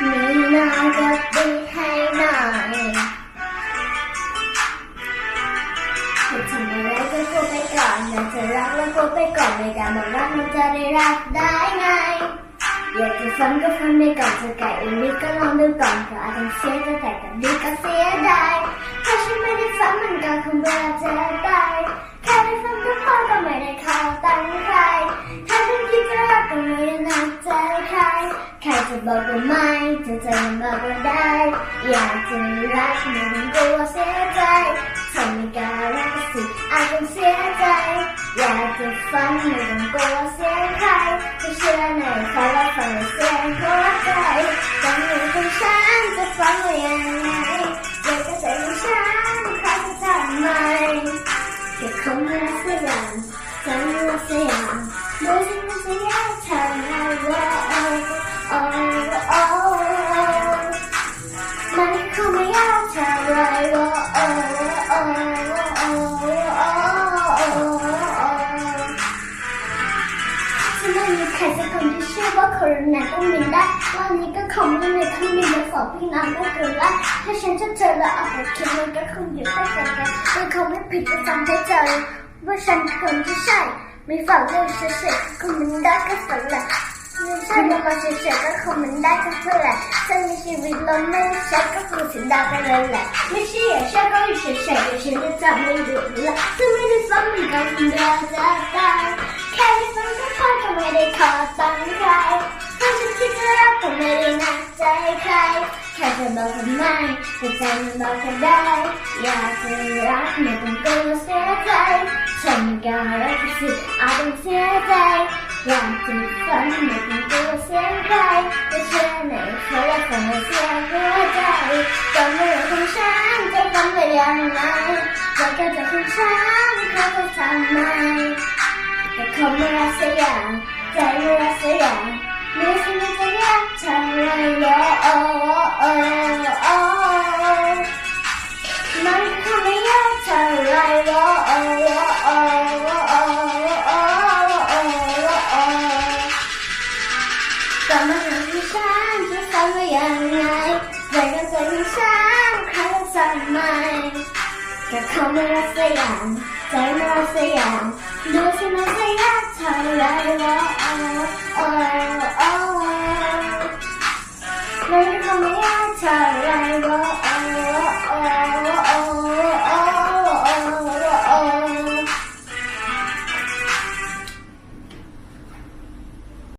มีนาจะดึงให้หน่อยคิดถึงอะไรก็พูดไปก่อนอยากจะรักแล้วพูดไปก่อนในการบอกรักมันจะได้รักได้ไง อยากจะฟังก็ฟังไปก่อนจะไก่อีกนิดก็ลองดูก่อนก็อาจจะเสียจะแต่กับดีก็เสียได้ถ้าฉันไม่ได้ฟังมันก็คงเบื่อจะตายแค่ได้ฟัง ใครจะบอกก็ไม่จะใจมันบอกก็ได้ อยากจะรักม่ต้องกลัวเสียใจถ้าไม่กล้ารักสิอาจต้องเสียใจ อยากจะฟังม่ต้องกลัวเสียใครจะเชื่อในเขาและฟังเสียงหัวใจจังหวะของฉันจะฟังว่ายังไงอยากจะใจของฉันใครจะทำไมเก็บคำว่าเสียงจังว่าเสียงดู เคนนั้นต้องบินได้วันนี้ก็คงไม่มีเครื่องบินมาสองพี่น้องก็เกินละถ้าฉันจะเจอแล้วออกไปคิดมันก็คงอยู่ใกล้กันมันคงไม่ผิดจะทำให้เจอว่าฉันคนที่ใช่ไม่ฝันเลยเฉยๆคงมันได้ก็ฝันแหละไม่ใช่มามาเฉยๆก็คงมันได้ก็เพื่อแหละถ้ามีชีวิตเราไม่ใช่ก็คงเสียดาไปเลยแหละไม่ใช่อย่าใช่ก็อยู่เฉยๆเดี๋ยวฉันจะจับไม่ดูละถ้าไม่ได้ฟังมันก็คงเดือดจะตายแค่ฟังก็พอก็ไม่ได้ขอตังค์ ใครถ้าฉันคิดจะรักก็ไม่ได้หนักใจใครแค่จะบอกทำไมแต่ใจมันบอกก็ได้ อยากจะรักไม่ต้องกลัวเสียใจฉันไม่กล้ารักก็สิอาจต้องเสียใจอยากจะฝันไม่ต้องกลัวเสียใครจะเชื่อในเขาและฟังเสียหัวใจตอนเมื่อของฉันจะฟังไปยังไงจะแค่จะของฉันเขาจะทำไมแต่เขาไม่รักสักอย่างใจไม่รัก ที่ฉันจะทำได้ยังไงใครก็ใจของฉันเขาจะทำไมแต่เขาไม่รักสักอย่างใจไม่รักสักอย่างดูสิมันจะยากเท่าไรวะโอ้โอ้โอ้มันก็ไม่รักเท่าไร